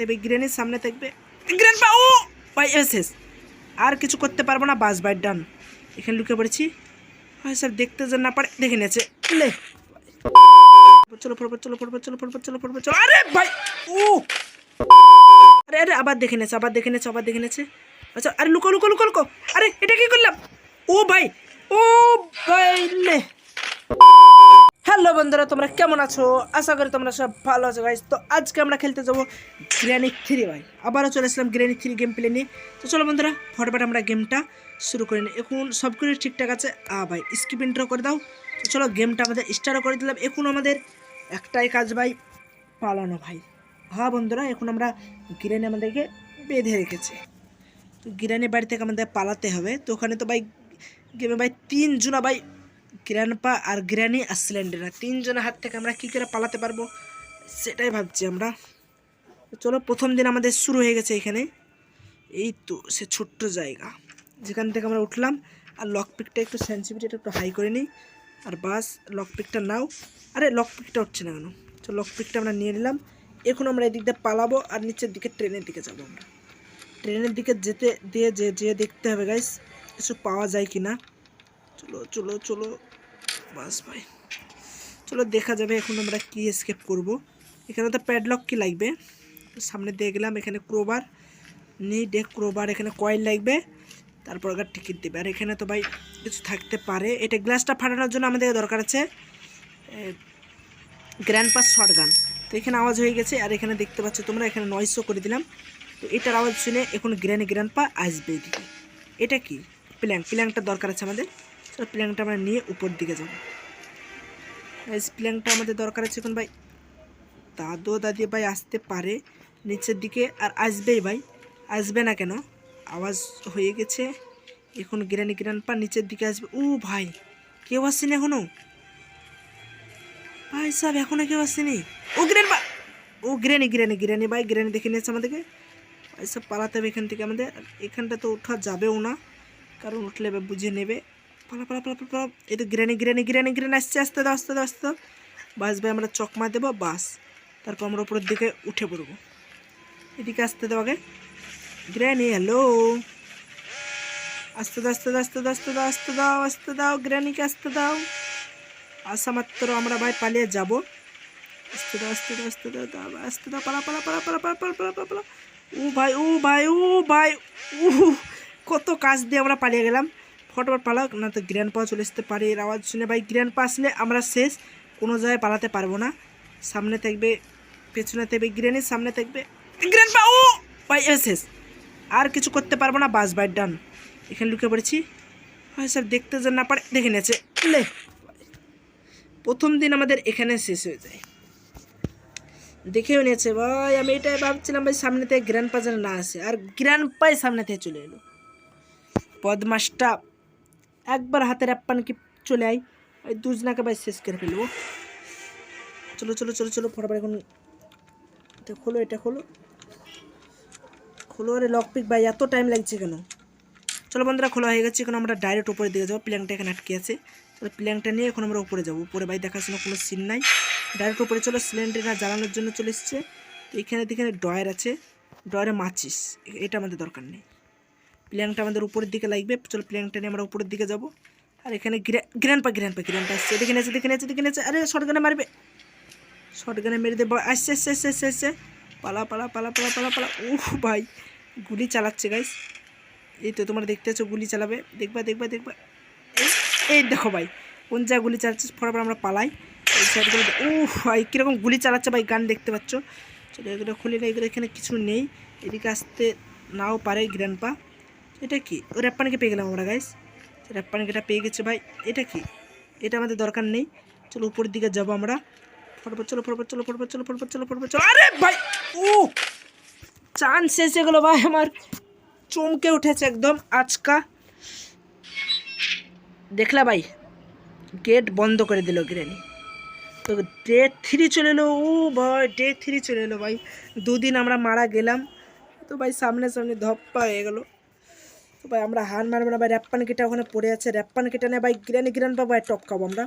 দেবে গ্রেনের সামনে থাকবে গ্রেন পা ও ভাই এসেস আর কিছু করতে পারব না বাস বাই ডান এখানে লুকে পড়েছি। ভাই স্যার দেখতে যেন না পারে, দেখে নিয়েছে। লে। চলো পড়ব চলো পড়ব চলো পড়ব চলো পড়ব, চলো। আরে ভাই, ও! আরে আরে, আবার দেখে নিয়েছে, আবার দেখে নেছে আবার দেখে নেছে আচ্ছা আরে লুকো লুকো লুকো লুকো। আরে, এটা কি করলাম? ও ভাই ও ভাই, লে। হ্যালো বন্ধুরা, তোমরা কেমন আছো? আশা করি তোমরা সব ভালো আছো গাইস তো আজকে আমরা খেলতে যাব গ্র্যানি থ্রি ভাই। আবারও চলে আসলাম গ্র্যানি থ্রি গেম প্লে নিয়ে। তো চলো বন্ধুরা, ফটফট আমরা গেমটা শুরু করে নিই। এখন সব কিছু ঠিকঠাক আছে? আ ভাই স্কিপ ইন্টার করে দাও। তো চলো গেমটা আমাদের স্টার্ট করে দিলাম। এখন আমাদের একটাই কাজ ভাই, পালানো ভাই। হ্যাঁ বন্ধুরা, এখন আমরা গ্রেনে আমাদেরকে বেঁধে রেখেছে। তো গিরানি বাড়ি থেকে আমাদের পালাতে হবে। তো ওখানে তো ভাই গেমে ভাই তিন জুনা ভাই গ্র্যান্ডপা আর গ্র্যানি আর সিলিন্ডার। তিনজনের হাত থেকে আমরা কী করে পালাতে পারব? সেটাই ভাবছি আমরা। চলো, প্রথম দিন আমাদের শুরু হয়ে গেছে এখানে। এই তো, সে ছোট্ট জায়গা। যেখান থেকে আমরা উঠলাম, আর লক পিকটা একটু সেন্সিভিটিটা একটু হাই করে নিই। আর বাস লক পিকটা নাও। আরে লক পিকটা হচ্ছে না কেন? তো লক পিকটা আমরা নিয়ে নিলাম। এখন আমরা এদিক দিয়ে পালাবো, আর নিচের দিকে ট্রেনের দিকে যাব আমরা। ট্রেনের দিকে যেতে, দিয়ে যে, যেয়ে দেখতে হবে গাইস কিছু পাওয়া যায় কি না চলো চলো চলো। বাস ভাই চলো, দেখা যাবে এখন আমরা কি স্কেপ করব। এখানে তো প্যাডলক কি লাগবে? সামনে দিয়ে গেলাম, এখানে ক্রোবার নেই ডে ক্রোবার এখানে কয়েল লাগবে। তারপর আবার টিকিট দেবে। আর এখানে তো ভাই কিছু থাকতে পারে। এটা গ্লাসটা ফাটানোর জন্য আমাদের দরকার আছে গ্র্যান্ড পাস শর্ট তো এখানে আওয়াজ হয়ে গেছে, আর এখানে দেখতে পাচ্ছ তোমরা, এখানে নয়েসও করে দিলাম। তো এটার আওয়াজ শুনে এখন গ্র্যান্ড গ্র্যান্ড পা আসবে এটা কি? প্ল্যাঙ্ক প্ল্যাঙ্কটা দরকার আছে আমাদের। তো প্ল্যাঙ্কটা আমরা নিয়ে উপর দিকে যাব। প্ল্যাঙ্কটা আমাদের দরকার আছে এখন ভাই। দাদু, দাদি ভাই আসতে পারে নিচের দিকে আর আসবেই ভাই। আসবে না কেন? আওয়াজ হয়ে গেছে। এখন গ্রানি গ্রান পা নিচের দিকে আসবে। ও ভাই, কেউ আসছেনি এখনও ভাই সাহেব এখনও কেউ আসছেনি ও গ্রেন বা, ও গ্রেনি গ্রেনি গ্রেনি ভাই, গ্রেনি দেখে নিয়েছে আমাদেরকে। ভাই সব পালাতে হবে এখান থেকে আমাদের। এখানটা তো ওঠা যাবেও না। কারণ উঠলে বুঝে নেবে। পালা পালা পালা পালা এই তো গ্রেনি গ্রেনি গ্রেনি গ্রেনি আসছে আসতে দাও আসতে দাও বাস ভাই আমরা চকমা দেবো বাস তারপর আমরা উপরের দিকে উঠে পড়ব এদিকে আসতে দাও আগে গ্র্যানি হ্যালো আসতে দাও আসতে দাও আসতে দাও আসতে দাও আসতে দাও আসতে দাও গ্র্যানিকে আসতে দাও আসা মাত্র আমরা ভাই পালিয়ে যাব আসতে দাও আসতে দাও আসতে দাও দাও আসতে দাও পালা পালা পালা পালা পালা পালা পালা পালা পালা ও ভাই ও ভাই ও ভাই ও কত কাজ দিয়ে আমরা পালিয়ে গেলাম ফটোফট পালাক, না তো গ্র্যান্ড পা চলে আসতে পারে এর আওয়াজ শুনে ভাই গ্র্যান্ড পা আসলে আমরা শেষ, কোনো জায়গায় পালাতে পারব না। সামনে থাকবে, পেছনে থাকবে গ্রেনের সামনে থাকবে গ্রেন পা, ও! ভাই শেষ। আর কিছু করতে পারব না, বাস বাইর ডান। এখানে লুকে পড়েছি। হয় স্যার দেখতে যেন না পারে, দেখে নিয়েছে। লে, প্রথম দিন আমাদের এখানে শেষ হয়ে যায়। দেখেও নিয়েছে, ভাই, আমি এটাই ভাবছিলাম, ভাই, সামনে থেকে গ্র্যান্ড পা যেন না আসে। আর গ্র্যান্ড পাই সামনে থেকে চলে এলো। পদমাসটা একবার হাতের কি চলে আয়। ওই দুজনাকে ভাই শেষ করে ফেলব। চলো চলো চলো চলো, ফটাফট এখন এটা খোলো এটা খোলো। খোলো আরে লক পিক ভাই, এত টাইম লাগছে কেন? চলো বন্ধুরা, খোলা হয়ে গেছে, এখন আমরা ডাইরেক্ট উপরে দিকে যাব। প্ল্যাংটা এখানে আটকে আছে। তাহলে প্ল্যাংটা নিয়ে এখন আমরা উপরে যাব। উপরে ভাই দেখাশোনা কোনো সিন নাই। ডাইরেক্ট উপরে চলো সিলিন্ডার জ্বালানোর জন্য চলে এসছে। তো এখানে এখানে ডয়ার আছে। ডয়ারে মাচিস এটা আমাদের দরকার নেই। প্ল্যাংটা আমাদের উপরের দিকে লাগবে। চলো প্ল্যাংটা নিয়ে আমরা উপরের দিকে যাব। আর এখানে গ্র্যান্ড পা গ্র্যান্ড পা গ্র্যান্ড পা আসছে। দেখে নিয়েছে দেখে নিয়েছে দেখে নিয়েছে আরে শর্টগানে মারবে। শর্টগানে মেরে দেবো আসছে আসছে আসছে আসছে আসছে। পালা পালা পালা পালা পালা পালা। উহ, ভাই, গুলি চালাচ্ছে গাইস এই তো তোমরা দেখতে পাচ্ছ গুলি চালাবে। দেখবা দেখবা দেখবা। এই- দেখো ভাই, কোন জায়গায় গুলি চালাচ্ছে ফটাফট আমরা পালাই। এই সাইডগুলো ও ভাই, কীরকম গুলি চালাচ্ছে ভাই, গান দেখতে পাচ্ছ? চলো এগুলো খুলে না এগুলো এখানে কিছু নেই। এদিকে আসতে নাও পারে গ্র্যান্ড পা। এটা কি? ও র্যাপ্পানিকে পেয়ে গেলাম আমরা গাইস র্যাপ্পানিকেটা পেয়ে গেছে ভাই, এটা কি? এটা আমাদের দরকার নেই। চলো উপরের দিকে যাব আমরা। ফটোফট চলো ফটোফট চলো ফটোফট চলো ফটোফট চলো ফটোফট চলো। আরে ভাই, ও! চান্স শেষ হয়ে গেলো ভাই, আমার চমকে উঠেছে একদম আজকা। দেখলা ভাই গেট বন্ধ করে দিল গ্রেনি তো ডে থ্রি চলে এলো, ও ভাই ডে থ্রি চলে এলো ভাই। দুদিন আমরা মারা গেলাম। তো ভাই, সামনে সামনে ধপ্পা হয়ে গেল। তো ভাই আমরা হার মারবো না ভাই র্যাপ্পান কেটা ওখানে পড়ে আছে। র্যাপ্পান কেটা নেয় ভাই গ্রানি গ্রান পাবো ভাই টপ খাব আমরা।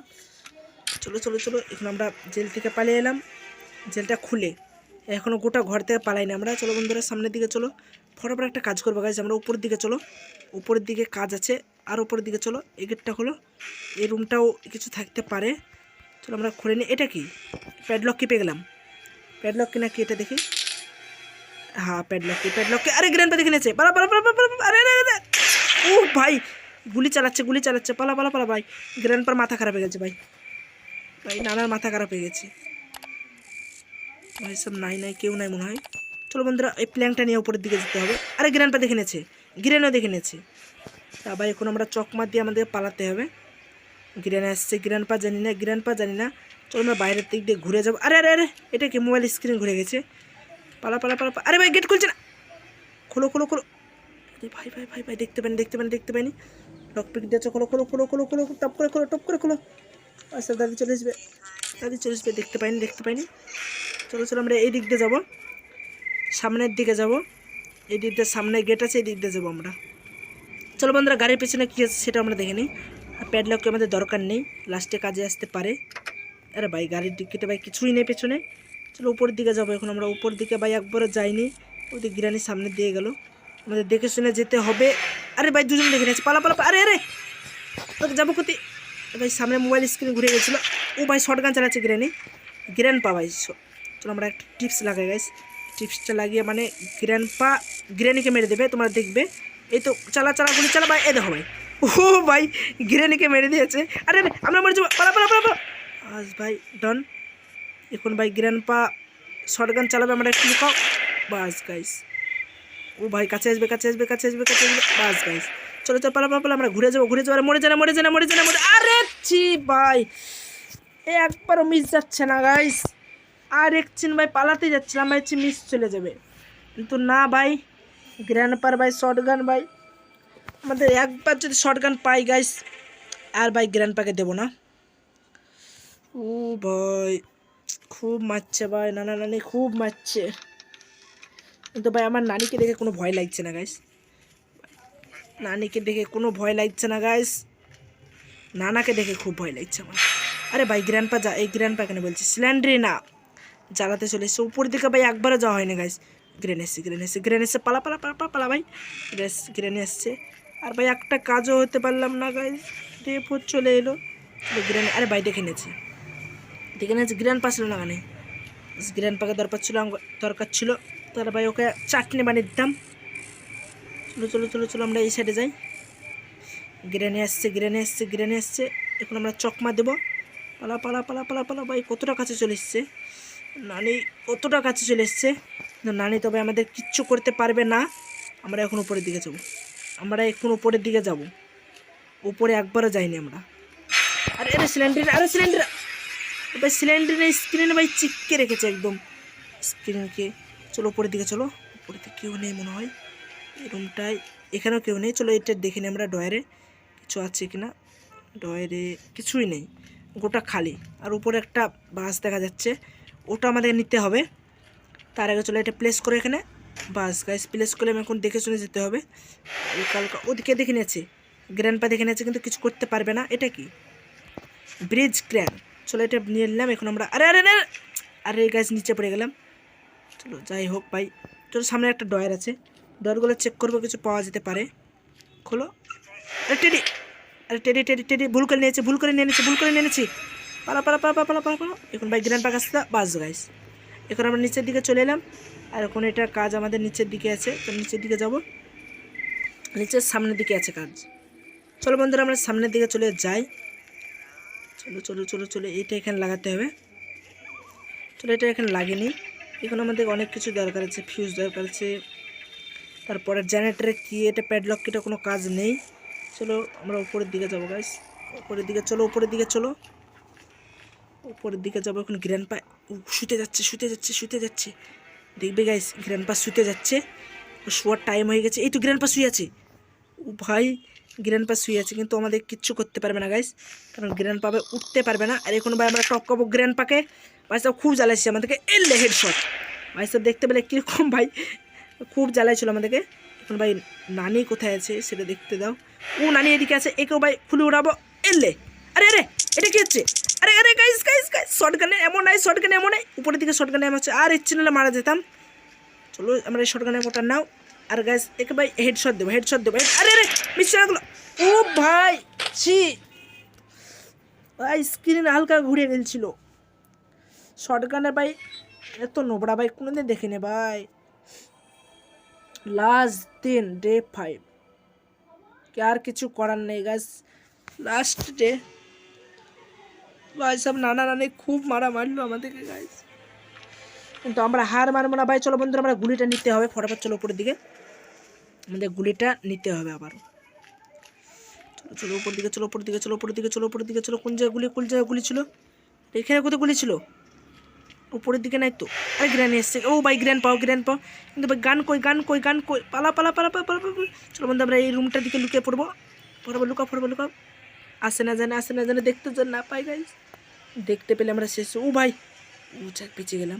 চলো চলো চলো এখন আমরা জেল থেকে পালিয়ে এলাম। জেলটা খুলে। এখনও গোটা ঘর থেকে পালাই না আমরা। চলো বন্ধুরা সামনের দিকে চলো। ফটোফট একটা কাজ করব গাইজ আমরা উপরের দিকে চলো। উপরের দিকে কাজ আছে আর উপরের দিকে চলো। এই গেটটা হলো এই রুমটাও কিছু থাকতে পারে। চলো আমরা খুলে নিই এটা কি? প্যাডলক কি পেয়ে গেলাম? প্যাডলক কি নাকি এটা দেখি। হ্যাঁ প্যাডলক কি প্যাডলক কি? আরে গ্র্যান্ডপা দেখে নিয়েছে। পালা, আরে আরে আরে ও ভাই, গুলি চালাচ্ছে গুলি চালাচ্ছে। পালা পালা পালা, ভাই। গ্র্যান্ডপার মাথা খারাপ হয়ে গেছে, ভাই। ভাই, নানার মাথা খারাপ হয়ে গেছে। ভাই, সব নাই নাই, কেউ নাই মনে হয়। চলো বন্ধুরা, এই প্ল্যাংটা নিয়ে উপরের দিকে যেতে হবে। আরে গ্রানপা দেখে নিয়েছে। গ্রেনও দেখে নিয়েছে। আবার এখন আমরা চকমা দিয়ে আমাদের পালাতে হবে। গ্রেন আসছে গ্রানপা জানি না গ্রানপা জানি না। চলো আমরা বাইরের দিক দিয়ে ঘুরে যাব। আরে আরে আরে, এটা কি মোবাইল স্ক্রিন ঘুরে গেছে? পালা পালা পালা। আরে ভাই গেট খুলছে না। খোলো খোলো খোলো। আরে ভাই ভাই ভাই ভাই, দেখতে পাইনি দেখতে পাইনি দেখতে পাইনি। লক পিক দিয়েছে খোলো খোলো খোলো খোলো খোলো টপ করে খোলো, টপ করে খোলো। আচ্ছা দাদি চলে আসবে। দাদি চলে আসবে, দেখতে পাইনি দেখতে পাইনি। চলো চলো, আমরা এই দিক দিয়ে যাব। সামনের দিকে যাব। এই দিক দিয়ে সামনে গেট আছে এই দিক দিয়ে যাব আমরা। চলো বন্ধুরা, গাড়ির পেছনে কী আছে সেটা আমরা দেখে নিই। আর প্যাডলককে আমাদের দরকার নেই লাস্টে কাজে আসতে পারে। আরে ভাই, গাড়ির দিকটা ভাই কিছুই নেই পেছনে। চলো, উপরের দিকে যাব। এখন আমরা উপর দিকে ভাই, একবারও যাইনি। ওই গ্রানির সামনে দিয়ে গেল। আমাদের দেখে শুনে যেতে হবে। আরে ভাই, দুজন দেখে নিয়েছে। পালা পালা আরে আরে! ওকে যাব কোথায়? ভাই, সামনে মোবাইল স্ক্রিন ঘুরে গেছিল। ও ভাই শর্ট গান চালাচ্ছে গ্রানি গ্র্যান্ড পা ভাই চলো আমরা একটা টিপস লাগাই গাইস টিপসটা লাগিয়ে মানে গ্র্যান্ড পা গ্রানিকে মেরে দেবে, তোমরা দেখবে। এই তো, চালা চালা, গুলি, চালা, ভাই। এ দেখো ভাই। ও ভাই গ্রানিকে মেরে দিয়েছে। আরে আরে, আমরা মরে যাব। পালা পালা পালা পালা। আজ ভাই ডন এখন ভাই গ্র্যান্ড পা শর্ট গান চালাবে, আমরা একটু লুকাও বাস গাইস ও ভাই, কাছে আসবে কাছে আসবে কাছে আসবে কাছে আসবে। বাস গাইস চলো চলো পালা পালা আমরা ঘুরে যাব ঘুরে যাব। মরে যায় না মরে যায় না মরে যায় না মরে আরে ছি ভাই। এ একবারও মিস যাচ্ছে না গাইস আর এক চিন ভাই পালাতে যাচ্ছিলাম ভাই হচ্ছে মিস চলে যাবে। কিন্তু না ভাই গ্র্যান্ডপার ভাই শর্ট গান ভাই। আমাদের একবার যদি শর্ট গান পাই গাইস আর ভাই গ্র্যান্ড গ্র্যান্ডপাকে দেবো না। ও ভাই, খুব মারছে ভাই নানা নানি খুব মারছে। কিন্তু ভাই, আমার নানিকে দেখে কোনো ভয় লাগছে না গাইস নানিকে দেখে কোনো ভয় লাগছে না গাইস নানাকে দেখে খুব ভয় লাগছে আমার। আরে ভাই গ্র্যান্ডপা যা, এই গ্র্যান্ডপা কেন বলছি সিলিন্ডারে না। জ্বালাতে চলে এসছে। উপর দিকে ভাই একবারও যাওয়া হয়নি গাইস গ্রেন এসছে গ্রেন এসছে গ্রেন এসছে। পালা পালা পালা পালা পালা ভাই। গ্রেস গ্রেন এসছে। আর ভাই, একটা কাজও হতে পারলাম না গাইস রেপ চলে এলো। গ্রেন আরে ভাই, দেখে নিয়েছে। দেখে নিয়েছে গ্র্যান্ড পাচ্ছিল না কানে গ্র্যান্ড পাকে দরকার ছিল দরকার ছিল। তার ভাই ওকে চাটনি বানিয়ে দিতাম। চলো চলো চলো চলো, আমরা এই সাইডে যাই। গ্রেনে আসছে গ্রেনে আসছে গ্রেনে আসছে। এখন আমরা চকমা দেবো। পালা পালা পালা পালা পালা, ভাই, কতটা কাছে চলে এসছে? নানি কতটা কাছে চলে এসছে? নানি তবে আমাদের কিচ্ছু করতে পারবে না। আমরা এখন উপরের দিকে যাব। আমরা এখন উপরের দিকে যাব। উপরে একবারও যাইনি আমরা। আরে আরে সিলিন্ডার আরে সিলিন্ডার ভাই সিলিন্ডারের স্ক্রিনে ভাই চিপকে রেখেছে একদম। স্ক্রিনকে চলো উপরের দিকে চলো। উপরের দিকে কেউ নেই মনে হয়। এই রুমটায় এখানেও কেউ নেই। চলো এটা দেখে নিই আমরা ডয়ারে কিছু আছে কি না ডয়ারে কিছুই নেই। গোটা খালি। আর উপরে একটা বাস দেখা যাচ্ছে। ওটা আমাদের নিতে হবে। তার আগে চলো এটা প্লেস করে এখানে। বাস গাইস প্লেস করে আমি এখন দেখে শুনে যেতে হবে। হালকা হালকা। ওদিকে দেখে নিয়েছে। গ্র্যান্ডপা দেখে নিয়েছে, কিন্তু কিছু করতে পারবে না। এটা কি? ব্রিজ ক্র্যান চলো এটা নিয়ে নিলাম। এখন আমরা আরে আরে আরে গাছ নিচে পড়ে গেলাম। চলো যাই হোক ভাই চলো সামনে একটা ডয়ার আছে। ডয়ারগুলো চেক করব, কিছু পাওয়া যেতে পারে। খোলো। আরে টেডি আরে টেডি টেডি টেডি, ভুল করে নিয়েছে, ভুল করে নিয়ে নিয়েছে, ভুল করে নিয়ে নিয়েছি। পালা পালা পালা পালা পালা পালা এখন ভাই গ্র্যান্ড পাক আসতে বাস গাইস এখন আমরা নিচের দিকে চলে এলাম। আর এখন এটা কাজ আমাদের নিচের দিকে আছে, তো নিচের দিকে যাব। নিচের সামনের দিকে আছে কাজ। চলো বন্ধুরা, আমরা সামনের দিকে চলে যাই। চলো চলো চলো চলো এটা এখানে লাগাতে হবে। চলো, এটা এখানে লাগেনি এখন আমাদের অনেক কিছু দরকার আছে ফিউজ দরকার আছে। তারপরে জেনারেটারে কি, এটা প্যাডলক কিটা কোনো কাজ নেই। চলো আমরা উপরের দিকে যাব গাইস উপরের দিকে চলো, উপরের দিকে চলো। উপরের দিকে যাব, এখন গ্র্যান্ড পা শুতে যাচ্ছে শুতে যাচ্ছে শুতে যাচ্ছে। দেখবে গাইস গ্র্যান্ড পা শুতে যাচ্ছে। শোয়ার টাইম হয়ে গেছে। এই তো গ্র্যান্ড পা শুয়ে আছে। ও ভাই গ্র্যান্ড পা শুয়ে আছে, কিন্তু আমাদের কিচ্ছু করতে পারবে না গাইস কারণ গ্র্যান্ড পাবে উঠতে পারবে না। আর এখন ভাই আমরা টপকাবো গ্র্যান্ড পাকে ভাই সব খুব জ্বালাইছে আমাদেরকে এলে হেডশট ভাই সব দেখতে পেলে কীরকম ভাই। খুব জ্বালাইছিল আমাদেরকে এখন ভাই নানি কোথায় আছে সেটা দেখতে দাও। ও নানি এদিকে আছে, একেও ভাই খুলে উড়াবো। এলে আরে আরে, এটা কি হচ্ছে? আরে আরে গাইস গাইস গাইস শর্টগানে এমন নাই শর্টগানে এমন নাই। উপরের দিকে শর্টগানে এমন আছে। আর ইচ্ছে নাহলে মারা যেতাম। চলো, আমরা এই শর্টগানের মোটা নাও। আর গাইস একে ভাই হেডশট দেবো হেডশট দেবো। আরে আরে মিস হয়ে গেলো। ও ভাই, ছি। ভাই স্ক্রিন হালকা ঘুরে গেছিল শর্টগানে ভাই, এত নোবড়া ভাই কোনো কোনোদিন দেখিনি ভাই। লাস্ট দিন ডে ফাইভ আর কিছু করার নেই গাছ লাস্ট ডে ভাই, সব নানা নানি খুব মারা মারলো আমাদেরকে গাইস কিন্তু আমরা হার মারবো না, ভাই। চলো বন্ধুরা, আমরা গুলিটা নিতে হবে। ফটাফট চলো উপরের দিকে। আমাদের গুলিটা নিতে হবে আবার চলো চলো উপর দিকে, চলো উপর দিকে, চলো উপর দিকে, চলো উপর দিকে, চলো কোন জায়গায় গুলি, কোন জায়গায় গুলি ছিল? এখানে কোথায় গুলি ছিল? উপরের দিকে নাই তো। আরে গ্র্যান এসছে। ও ভাই গ্র্যান পাও গ্র্যান্ড পাও। কিন্তু ভাই, গান কই গান কই গান কই? পালা পালা পালা পালা পালা। চলো বন্ধু, আমরা এই রুমটার দিকে লুকিয়ে পড়ব। পড়ব লুকা পড়ব লুকা আসে না জানে, আসে না জানে, দেখতে যেন না পাই গাইস দেখতে পেলে আমরা শেষ ও ভাই, ও যাক, পিছিয়ে গেলাম।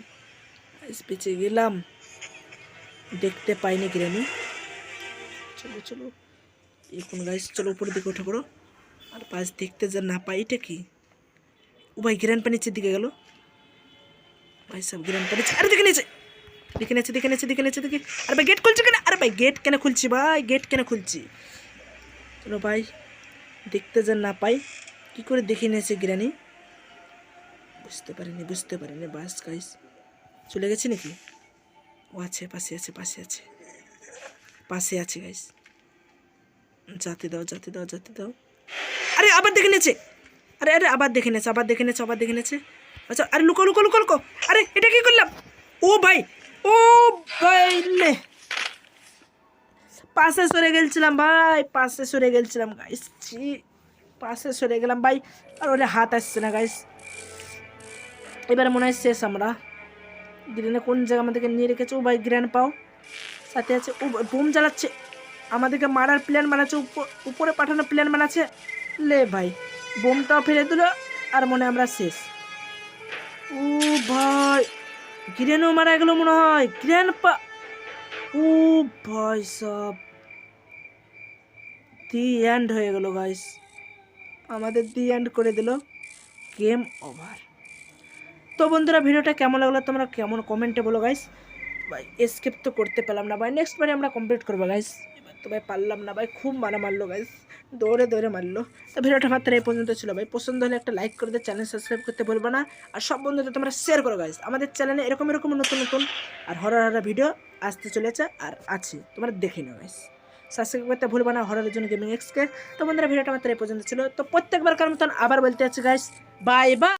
পিছিয়ে গেলাম। দেখতে পাইনি গ্রানি চলো চলো। এখন গাইস চলো উপরের দিকে উঠে পড়ো। আর পাশ দেখতে যা না পাই, এটা কি? ও ভাই গ্র্যান্ড পা নিচের দিকে গেল। ভাই সব গ্রান পা নিচে আরে দেখে নিচে দেখে নিচে দেখে নিচে দেখে নিচে দেখে। আরে ভাই গেট খুলছে কেন? আরে ভাই গেট কেন খুলছি ভাই? গেট কেন খুলছি? চলো ভাই, দেখতে যেন না পাই, কি করে দেখে নিয়েছে গ্রানি? বুঝতে পারিনি বুঝতে পারিনি। বাস গাইস চলে গেছে নাকি? ও আছে, পাশে আছে পাশে আছে। পাশে আছে গাইস যাতে দাও যাতে দাও যাতে দাও। আরে, আবার দেখে নিয়েছে। আরে আরে, আবার দেখে নিয়েছে, আবার দেখে নিয়েছে, আবার দেখে নিয়েছে। আচ্ছা আরে লুকো লুকো লুকো লুকো। আরে, এটা কি করলাম? ও ভাই ও ভাই লে। পাশে সরে গেছিলাম ভাই, পাশে সরে গেছিলাম গাইস ছি, পাশে সরে গেলাম ভাই, আর ওরে হাত আসছে না গাইস এবারে মনে হয় শেষ আমরা। গ্রেনে কোন জায়গা আমাদেরকে নিয়ে রেখেছে? ও ভাই গ্রেন পাও। সাথে আছে, ও বোম জ্বালাচ্ছে। আমাদেরকে মারার প্ল্যান বানাচ্ছে, উপ- উপরে পাঠানোর প্ল্যান বানাচ্ছে। লে ভাই, বোমটাও ফেলে দিল, আর মনে আমরা শেষ। গ্রেনও মারা গেল মনে হয়। গ্রেন পা ও ভাই সব। দি এন্ড হয়ে গেল গাইস আমাদের দি এন্ড করে দিল। Game over. তো বন্ধুরা, ভিডিওটা কেমন লাগল তোমরা কেমন কমেন্টে বলো গাইস ভাই এসকেপ তো করতে পেলাম না। ভাই নেক্সট বারে আমরা কমপ্লিট করব গাইস তো ভাই পারলাম না। ভাই, খুব মারা মারলো গাইস দৌড়ে দৌড়ে মারলো। তো ভিডিওটা মাত্র এই পর্যন্ত ছিল ভাই। পছন্দ হলে একটা লাইক করে দিয়ে চ্যানেল সাবস্ক্রাইব করতে বলব না। আর সব বন্ধুদের তোমরা শেয়ার করো গাইস আমাদের চ্যানেলে এরকম এরকম নতুন নতুন আর হরার হরার ভিডিও আসতে চলেছে আর আছে। তোমরা দেখে নাও গাইস সাবস্ক্রাইব করতে ভুলবো না হরারের জন্য গেমিং এক্সকে তো বন্ধুরা, ভিডিওটা মাত্র এই পর্যন্ত ছিল। তো প্রত্যেকবার কারণ আবার বলতে আছে গাইস বাই বা